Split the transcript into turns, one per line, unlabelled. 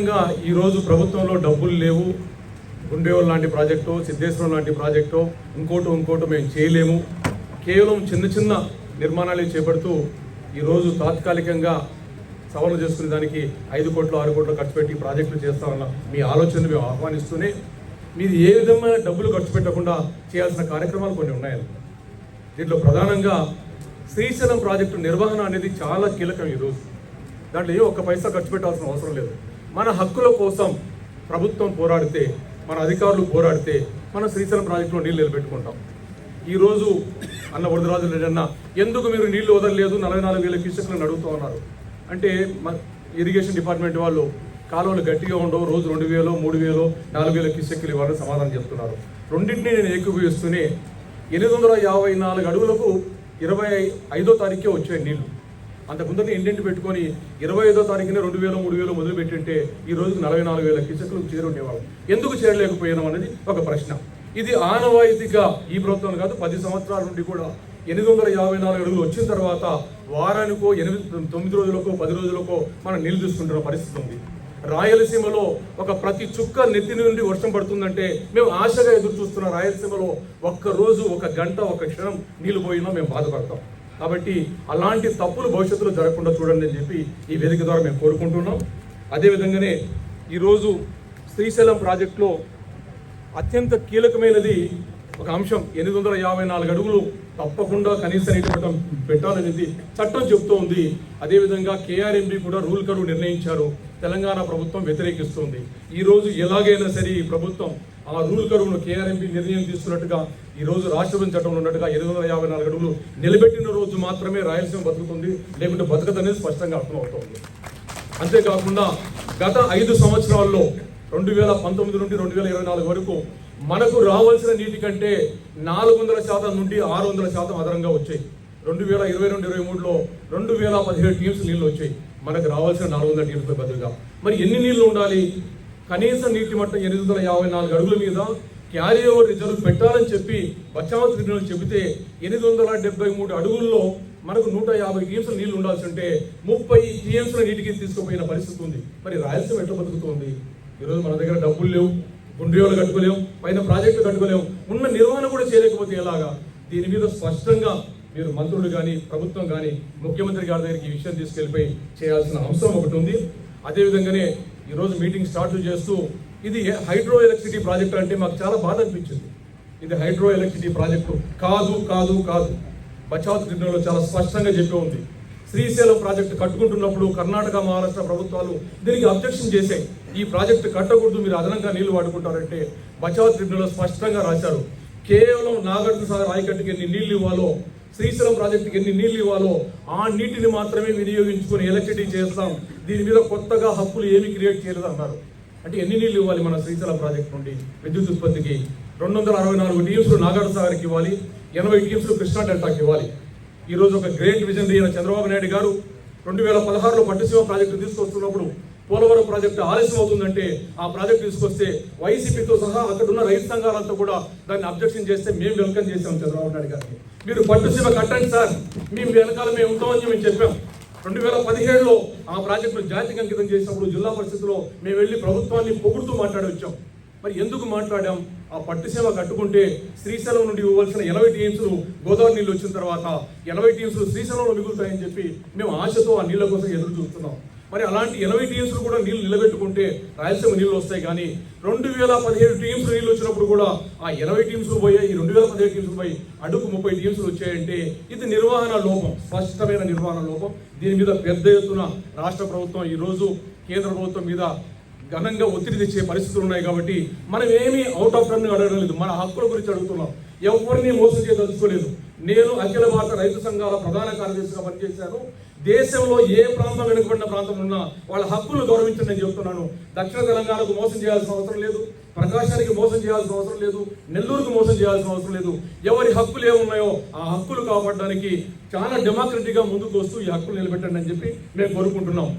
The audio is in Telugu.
ప్రధానంగా ఈరోజు ప్రభుత్వంలో డబ్బులు లేవు. గుండేవల్ లాంటి ప్రాజెక్టు సిద్ధేశ్వరం లాంటి ప్రాజెక్టు ఇంకోటి ఇంకోటి మేము చేయలేము. కేవలం చిన్న చిన్న నిర్మాణాలు చేపడుతూ ఈరోజు తాత్కాలికంగా సవరణ చేసుకునే దానికి ఐదు కోట్లు ఆరు కోట్లు ఖర్చు పెట్టి ప్రాజెక్టులు చేస్తామన్న మీ ఆలోచనను మేము ఆహ్వానిస్తూనే మీరు ఏ విధమైన డబ్బులు ఖర్చు పెట్టకుండా చేయాల్సిన కార్యక్రమాలు కొన్ని ఉన్నాయి. దీంట్లో ప్రధానంగా శ్రీశైలం ప్రాజెక్టు నిర్వహణ అనేది చాలా కీలకం ఈరోజు. దాంట్లో ఏ ఒక్క పైసా ఖర్చు పెట్టాల్సిన అవసరం లేదు. మన హక్కుల కోసం ప్రభుత్వం పోరాడితే మన అధికారులు పోరాడితే మన శ్రీశైలం ప్రాజెక్టులో నీళ్ళు నిలబెట్టుకుంటాం. ఈరోజు అన్న వరదరాజు రెడ్డి ఎందుకు మీరు నీళ్ళు వదలలేదు? నలభై నాలుగు వేల క్యూసెక్లను అడుగుతూ ఉన్నారు. అంటే ఇరిగేషన్ డిపార్ట్మెంట్ వాళ్ళు కాలువలు గట్టిగా ఉండవు రోజు రెండు వేలు మూడు వేలు నాలుగు వేల క్యూసెక్లు ఇవ్వాలని సమాధానం చెప్తున్నారు. రెండింటినీ నేను ఏకీభవిస్తూనే ఎనిమిది వందల యాభై నాలుగు అడుగులకు ఇరవై ఐదో తారీఖే వచ్చాయి నీళ్ళు అంతకుముందు ఇండెంట్ పెట్టుకొని ఇరవై ఐదో తారీఖున రెండు వేలు మూడు వేలు మొదలు పెట్టింటే ఈ రోజుకు నలభై నాలుగు వేల కిసకులు చేరుండేవాళ్ళు. ఎందుకు చేరలేకపోయినాం అనేది ఒక ప్రశ్న. ఇది ఆనవాయితీగా ఈ ప్రభుత్వం కాదు పది సంవత్సరాల నుండి కూడా ఎనిమిది వందల యాభై నాలుగు అడుగులు వచ్చిన తర్వాత వారానికో ఎనిమిది తొమ్మిది రోజులకో పది రోజులకో మనం నీళ్ళు చూసుకుంటున్న పరిస్థితి ఉంది. రాయలసీమలో ఒక ప్రతి చుక్క నెత్తి నుండి వర్షం పడుతుందంటే మేము ఆశగా ఎదురు చూస్తున్న రాయలసీమలో ఒక్క రోజు ఒక గంట ఒక క్షణం నీళ్ళు పోయినా మేము బాధపడతాం. కాబట్టి అలాంటి తప్పులు భవిష్యత్తులో జరగకుండా చూడండి అని చెప్పి ఈ వేదిక ద్వారా మేము కోరుకుంటున్నాం. అదేవిధంగానే ఈరోజు శ్రీశైలం ప్రాజెక్టులో అత్యంత కీలకమైనది ఒక అంశం. ఎనిమిది వందల యాభై నాలుగు అడుగులు తప్పకుండా కనీస నీటి మట్టం పెట్టాలనేది చట్టం చెబుతూ ఉంది. అదేవిధంగా కేఆర్ఎంబి కూడా రూల్ కరువు నిర్ణయించారు. తెలంగాణ ప్రభుత్వం వ్యతిరేకిస్తుంది. ఈ రోజు ఎలాగైనా సరే ఈ ప్రభుత్వం ఆ రూల్ కరువును కేఆర్ఎంపీ నిర్ణయం తీసుకున్నట్టుగా ఈ రోజు రాష్ట్రపతి చట్టంలో ఉన్నట్టుగా ఎనిమిది వందల యాభై నాలుగు అడుగులు నిలబెట్టిన రోజు మాత్రమే రాయలసీమ బతుకుతుంది లేకుంటే బతకదనేది స్పష్టంగా అర్థమవుతోంది. అంతేకాకుండా గత ఐదు సంవత్సరాల్లో రెండు వేల పంతొమ్మిది నుండి రెండు వేల ఇరవై నాలుగు వరకు మనకు రావాల్సిన నీటి కంటే నాలుగు వందల శాతం నుండి ఆరు వందల శాతం అదనంగా వచ్చాయి. రెండు వేల ఇరవై రెండు ఇరవై మూడులో రెండు వేల పదిహేడు టీమ్స్ నీళ్ళు వచ్చాయి. మనకు రావాల్సిన నాలుగు వందల టీమ్స్ బదులుగా. మరి ఎన్ని నీళ్ళు ఉండాలి? కనీస నీటి మట్టం ఎనిమిది వందల యాభై నాలుగు అడుగుల మీద క్యారీ ఓవర్ రిజర్వ్ పెట్టాలని చెప్పి బచావత్ ట్రిబ్యునల్ చెబితే ఎనిమిది వందల డెబ్బై మూడు అడుగుల్లో మనకు నూట యాభై టీఎంసీల నీళ్ళు ఉండాల్సి ఉంటే ముప్పై టీఎంసీల నీటికి తీసుకుపోయిన పరిస్థితి ఉంది. మరి రాయలసీమ ఎట్లా బతుకుతుంది? ఈరోజు మన దగ్గర డబ్బులు లేవు గుండ్రేవాళ్ళు కట్టుకోలేము పైన ప్రాజెక్టులు కట్టుకోలేము ఉన్న నిర్వహణ కూడా చేయలేకపోతే ఎలాగా? దీని మీద స్పష్టంగా మీరు మంత్రులు కానీ ప్రభుత్వం కానీ ముఖ్యమంత్రి గారి దగ్గరికి ఈ విషయం తీసుకెళ్ళిపోయి చేయాల్సిన అవసరం ఒకటి ఉంది. అదేవిధంగానే ఈరోజు మీటింగ్ స్టార్ట్ చేస్తూ ఇది హైడ్రో ఎలక్ట్రిసిటీ ప్రాజెక్ట్ అంటే మాకు చాలా బాధ అనిపించింది. ఇది హైడ్రో ఎలక్ట్రిసిటీ ప్రాజెక్టు. కాదు కాదు కాదు. బచావత్ నిర్ణయంలో చాలా స్పష్టంగా చెప్పి ఉంది. శ్రీశైలం ప్రాజెక్టు కట్టుకుంటున్నప్పుడు కర్ణాటక మహారాష్ట్ర ప్రభుత్వాలు దీనికి అబ్జెక్షన్ చేశాయి. ఈ ప్రాజెక్టు కట్టకూడదు మీరు అదనంగా నీళ్ళు వాడుకుంటారంటే బచావత్ నిర్ణయంలో స్పష్టంగా రాశారు. కేవలం నాగార్జున సాగర్ ఆయకట్టుకి ఎన్ని నీళ్ళు ఇవ్వాలో శ్రీశైలం ప్రాజెక్టుకి ఎన్ని నీళ్ళు ఇవ్వాలో ఆ నీటిని మాత్రమే వినియోగించుకొని ఎలక్ట్రిసిటీ చేస్తాం. దీని మీద కొత్తగా హక్కులు ఏమి క్రియేట్ చేయలేదు అన్నారు. అంటే ఎన్ని నీళ్ళు ఇవ్వాలి మన శ్రీశైలం ప్రాజెక్ట్ నుండి? విద్యుత్ ఉత్పత్తికి రెండు వందల అరవై నాలుగు టీమ్స్లు నాగార్జు సాగర్కి ఇవ్వాలి ఎనభై టీమ్స్లు కృష్ణా డెల్టాకి ఇవ్వాలి. ఈరోజు ఒక గ్రేట్ విజన్ అయిన చంద్రబాబు నాయుడు గారు రెండు వేల పదహారులో పట్టుసీమ ప్రాజెక్టు తీసుకొస్తున్నప్పుడు పోలవరం ప్రాజెక్టు ఆలస్యం అవుతుందంటే ఆ ప్రాజెక్టు తీసుకొస్తే వైసీపీతో సహా అక్కడున్న రైతు సంఘాలంతా కూడా దాన్ని అబ్జెక్షన్ చేస్తే మేము వెల్కమ్ చేసాం చంద్రబాబు నాయుడు గారికి. మీరు పట్టుసీమ కట్టండి సార్ మేము వెనకాల మేము ఉంటామని మేము చెప్పాం. రెండు వేల పదిహేడులో ఆ ప్రాజెక్టును జాతికి అంకితం చేసినప్పుడు జిల్లా పరిస్థితిలో మేము వెళ్ళి ప్రభుత్వాన్ని పొగుడుతూ మాట్లాడి వచ్చాం మరి ఎందుకు మాట్లాడాం? ఆ పట్టుసీమ కట్టుకుంటే శ్రీశైలం నుండి ఇవ్వాల్సిన ఎనభై టీమ్స్లు గోదావరి నీళ్ళు వచ్చిన తర్వాత ఎనభై టీమ్స్లు శ్రీశైలంలో మిగులుతాయని చెప్పి మేము ఆశతో ఆ నీళ్ళ కోసం ఎదురు చూస్తున్నాం. మరి అలాంటి ఎనభై టీమ్స్ కూడా నీళ్ళు నిలబెట్టుకుంటే రాయలసీమ నీళ్ళు వస్తాయి కానీ రెండు వేల పదిహేడు టీమ్స్ నీళ్ళు వచ్చినప్పుడు కూడా ఆ ఎనభై టీమ్స్ పోయాయి ఈ రెండు వేల పదిహేడు టీమ్స్ పోయి అడుగు ముప్పై టీమ్స్ వచ్చాయంటే ఇది నిర్వహణ లోపం స్పష్టమైన నిర్వహణ లోపం. దీని మీద పెద్ద ఎత్తున రాష్ట్ర ప్రభుత్వం ఈరోజు కేంద్ర ప్రభుత్వం మీద ఘనంగా ఒత్తిడి తెచ్చే పరిస్థితులు ఉన్నాయి కాబట్టి మనం ఏమీ అవుట్ ఆఫ్ టర్న్ అడగడం లేదు. మన హక్కుల గురించి అడుగుతున్నాం. ఎవరిని మోసం చేయదలుచుకోలేదు. నేను అఖిల భారత రైతు సంఘాల ప్రధాన కార్యదర్శిగా పనిచేశాను. దేశంలో ఏ ప్రాంతం వెనుకబడిన ప్రాంతం ఉన్నా వాళ్ళ హక్కులు గౌరవించండి నేను చెప్తున్నాను. దక్షిణ తెలంగాణకు మోసం చేయాల్సిన అవసరం లేదు. ప్రకాశానికి మోసం చేయాల్సిన అవసరం లేదు. నెల్లూరుకు మోసం చేయాల్సిన అవసరం లేదు. ఎవరి హక్కులు ఏమున్నాయో ఆ హక్కులు కాపాడడానికి చాలా డెమోక్రటిక్గా ముందుకు వస్తూ ఈ హక్కులు నిలబెట్టండి అని చెప్పి మేము కోరుకుంటున్నాం.